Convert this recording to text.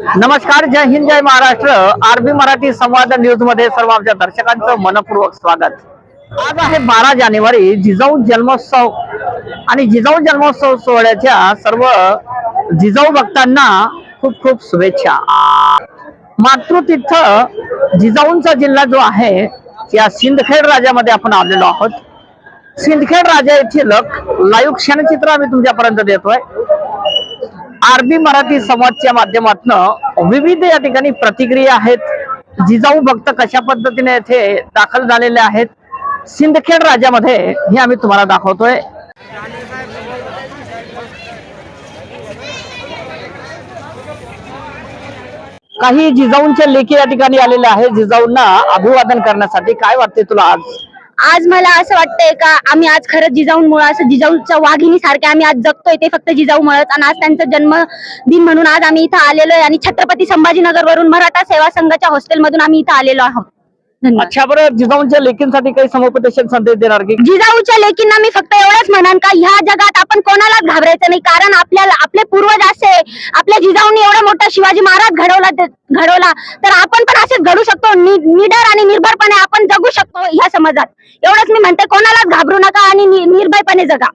नमस्कार जय हिंद जय महाराष्ट्र. आरबी मराठी संवाद न्यूजमध्ये सर्व आमच्या दर्शकांचं मनपूर्वक स्वागत. आज आहे बारा जानेवारी जिजाऊ जन्मोत्सव. आणि जिजाऊ जन्मोत्सव सोहळ्याच्या सर्व जिजाऊ भक्तांना खूप खूप शुभेच्छा. मातृतीर्थ जिजाऊंचा जिल्हा जो आहे या सिंदखेड राज्यामध्ये आपण आलेलो आहोत. सिंदखेड राजा येथील लाईव्ह क्षणचित्र आम्ही तुमच्यापर्यंत देतोय. आरबी मराठी समाजच्या माध्यमातून विविध या ठिकाणी प्रतिक्रिया आहेत. जिजाऊ भक्त कशा पद्धतीने येथे दाखल झालेले आहेत? सिंदखेड राज्यामध्ये हे आम्ही तुम्हाला दाखवतोय. काही जिजाऊंच्या लेखी या ठिकाणी आलेले आहेत जिजाऊंना अभिवादन करण्यासाठी काय वाटते तुला आज? आज मला असं वाटतंय का आम्ही आज खरंच जिजाऊमुळे असं जिजाऊच्या वाघिणी सारखे आम्ही आज जगतोय ते फक्त जिजाऊमुळेच आणि आज त्यांचा जन्मदिन म्हणून आज आम्ही इथं आलेलो आहे. आणि छत्रपती संभाजीनगर वरून मराठा सेवा संघाच्या हॉस्टेलमधून आम्ही इथं आलेलो आहोत. अच्छा बरं जिजाऊंच्या लेखींसाठी काही समुपदेशन संदेश देणार की? जिजाऊच्या लेकींना मी फक्त एवढंच म्हणन का ह्या जगात आपण कोणालाच घाबरायचं नाही कारण आपल्याला आपले पूर्वज असे आपल्या जिजाऊंनी एवढा मोठा शिवाजी महाराज घडवला घडवला तर आपण पण असेच घडू शकतो निडर आणि निर्भरपणे आपण जगू शकतो ह्या समाजात. एवढंच मी म्हणते कोणालाच घाबरू नका आणि निर्भयपणे जगा.